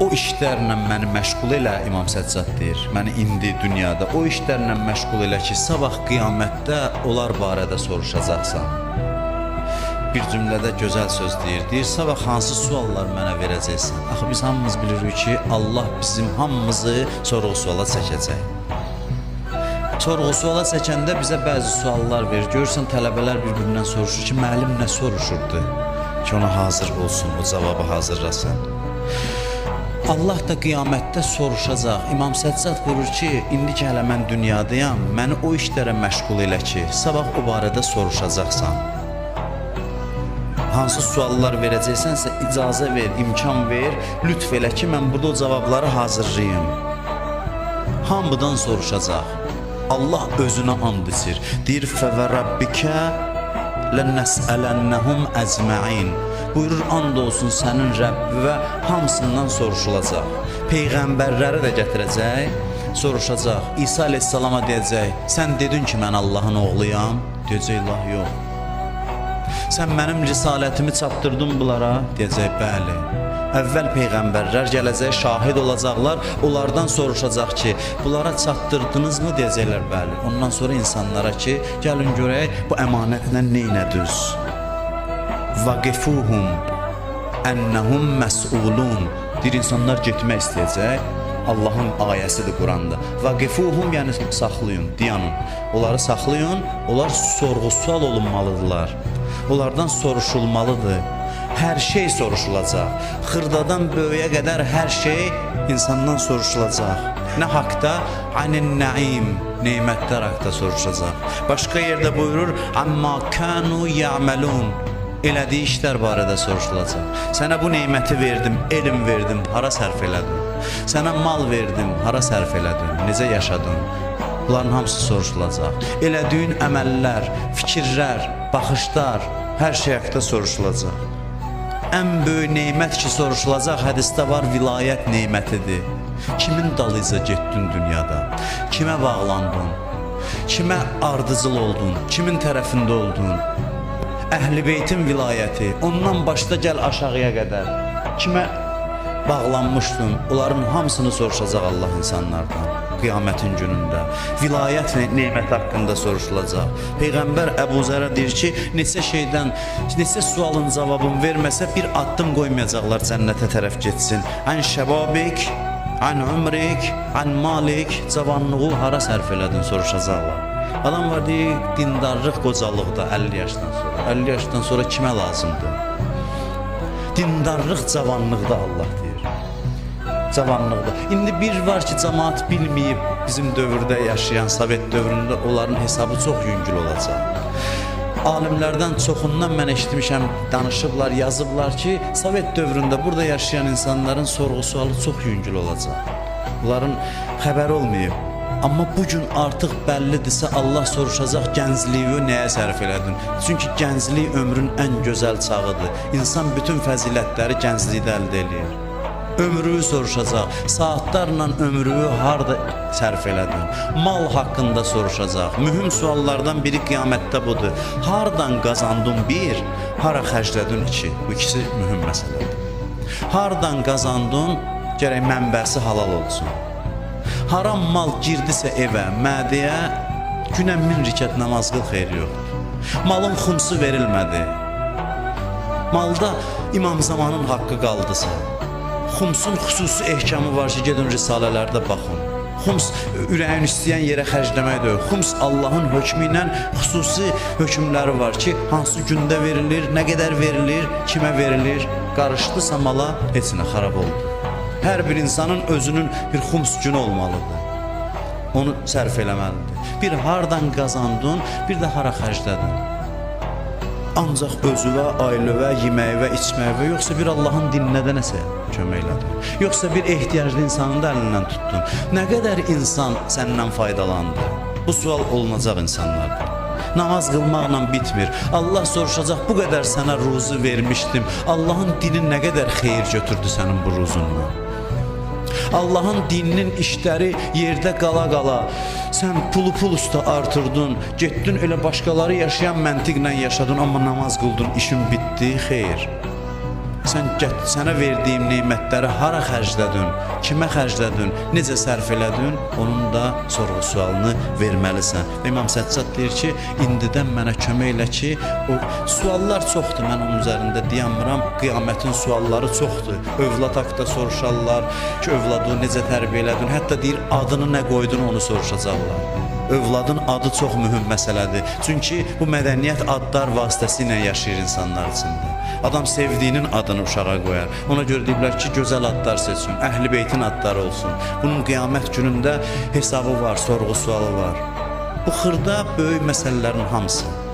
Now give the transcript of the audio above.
o işlərlə məni məşğul elə İmam Səccad deyir. Məni indi dünyada o işlərlə məşğul elə ki, sabah qiyamətdə onlar barədə soruşacaqsan. Bir cümlədə gözəl söz deyir. Deyir, sabah hansı suallar mənə verəcəksən? Axı biz hamımız bilirik ki, Allah bizim hamımızı sorğu-suala çəkəcək. Sorğu-suala çəkəndə bizə bəzi suallar verir. Görürsən tələbələr bir-birindən soruşur ki, müəllim nə soruşurdu? Ki ona hazır olsun, o cavabı hazırlasın. Allah da qiyamətdə soruşacaq. İmam Səccad buyurur ki, indi ki hələ mən dünyadayam, məni o işlərə məşğul elə ki, sabah o barədə soruşacaqsan. Hansı suallar verəcəksənsə icazə ver, imkan ver, lütf elə ki, mən burada o cavabları hazırlayım. Hamıdan soruşacaq. Allah özünə and içir. Deyir fəvə rabbikə lənəsəlennəhum əcməin. Buyurur and olsun sənin Rəbbi və hamısından soruşulacaq. Peyğəmbərləri də gətirəcək, soruşacaq. İsa əleyhissalama deyəcək: "Sən dedin ki, mən Allahın oğluyam." Deyəcək: "Allah yox." Sən mənim risalətimi çatdırdın bunlara? Deyəcək, bəli. Əvvəl peyğəmbərlər gələcək, şahid olacaqlar, onlardan soruşacaq ki, bunlara çatdırdınızmı? Deyəcəklər, bəli. Ondan sonra insanlara ki, gəlin görək bu əmanətlə nə etdiniz? Vaqifuhum ennehum məs'ulun. Deyir insanlar getmək istəyəcək. Allahın ayəsidir Quranda. Vaqifuhum yəni saxlayın, dayanın. Onları saxlayın, onlar sorğu-sual olunmalıdırlar. Onlardan soruşulmalıdır. Hər şey soruşulacaq. Xırdadan böyüyə qədər hər şey insandan soruşulacaq. Nə haqqda? Anin naim, nemətlər haqqda soruşacaq. Başqa yerdə buyurur: "Amma kanu ya'malun." Elədiyi işlər barədə soruşulacaq. Sənə bu neməti verdim, elm verdim, hara sərf elədin? Sənə mal verdim, hara sərf elədin? Necə yaşadın? Bunların hamısı soruşulacaq. Elədiyin əməllər, fikirlər, baxışlar, hər şey haqqında soruşulacaq. Ən böyük nemət ki soruşulacaq hədisdə var vilayət nemətidir. Kimin dalıyca getdin dünyada? Kimə bağlandın? Kimə ardıcıl oldun? Kimin tərəfində oldun? Əhl-i Beytin vilayəti, ondan başda gəl aşağıya qədər. Kimə bağlanmışdın? Onların hamısını soruşacaq Allah insanlardan qiyamətin günündə. Vilayət ne neməti haqqında soruşulacaq. Peyğəmbər Əbu Zərə deyir ki, neçə şeydən, neçə sualın cavabını verməsə bir addım qoymayacaqlar cənnətə tərəf getsin. Ən şəbabik, ən ömrik, ən malik, cavanlığı hara sərf elədin soruşacaqlar. Adam var deyir, dindarlıq qocalıqda 50 yaşdan sonra. 50 yaşdan sonra kimə lazımdır? Dindarlıq cavanlıqda Allah deyir. Cavanlıqda. İndi bir var ki, cemaat bilməyib bizim dövrdə yaşayan, Sovet dövründə onların hesabı çox yüngül olacaq. Alimlərdən çoxundan mən eşitmişəm, danışıblar, yazıblar ki, Sovet dövründə burada yaşayan insanların sorğu-sualı çox yüngül olacaq. Bunların xəbəri olmayıb. Amma bu gün artıq bəllidirsə Allah soruşacaq gəncliyi nəyə sərf elədin? Çünki gənclik ömrün ən gözəl çağıdır. İnsan bütün fəzilətləri gənclikdə əldə eləyir. Ömrünü soruşacaq, saatlarla ömrünü harda sərf elədin? Mal haqqında soruşacaq. Mühüm suallardan biri qiyamətdə budur. Hardan qazandın bir, hara xərclədin iki. Bu ikisi mühüm məsələdir. Hardan qazandın, gərək mənbəsi halal olsun. Haram mal girdisə evə, mədəyə günə min rükət namaz qıl xeyri yoxdur. Malın xumsu verilmədi. Malda İmam Zamanın haqqı qaldısa, xumsun xüsusi ehkamı var ki, gedin risalələrdə baxın. Xums ürəyin istəyən yerə xərcləmək deyil. Xums Allahın hökmü ilə xüsusi hökmləri var ki, hansı gündə verilir, nə qədər verilir, kimə verilir. Qarışdısa mala heç nə xarab oldu. Hər bir insanın özünün bir xums günü olmalıdır. Onu sərf eləməlidir. Bir hardan qazandın, bir də hara xərclədin. Ancaq özünə, ailənə, yeməyinə, içməyinə, yoxsa bir Allahın dininə də nəsə kömək elədin. Yoxsa bir ehtiyaclı insanın da əlindən tutdun. Nə qədər insan səndən faydalandı? Bu sual olunacaq insanlardan. Namaz qılmaqla bitmir. Allah soruşacaq, bu qədər sənə ruzu vermişdim. Allahın dini nə qədər xeyir götürdü sənin bu ruzundan? Allahın dininin işləri yerdə qala-qala sən pulu pul üstə artırdın, getdin elə başqaları yaşayan məntiqlə yaşadın, amma namaz qıldın, işin bitdi, xeyr. Sən sənə verdiyim nemətləri hara xərclədin, kimə xərclədin, necə sərf elədin, onun da sorğu-sualını verməlisən. Və İmam Səccad deyir ki, indidən mənə kömək elə ki, o suallar çoxdur, mən onun üzərində dayanmıram. Qiyamətin sualları çoxdur. Övlad haqqında soruşarlar ki, övladı necə tərbiyə elədin, hətta deyir adını nə qoydun onu soruşacaqlar. Övladın adı çox mühüm məsələdir. Çünki bu mədəniyyət adlar vasitəsilə yaşayır insanlar içində. Adam sevdiyinin adını uşağa qoyar. Ona görə deyiblər ki, gözəl adlar seçsin, Əhl-i Beytin adları olsun. Bunun qiyamət günündə hesabı var, sorğu-sualı var. Bu xırda böyük məsələlərin hamısı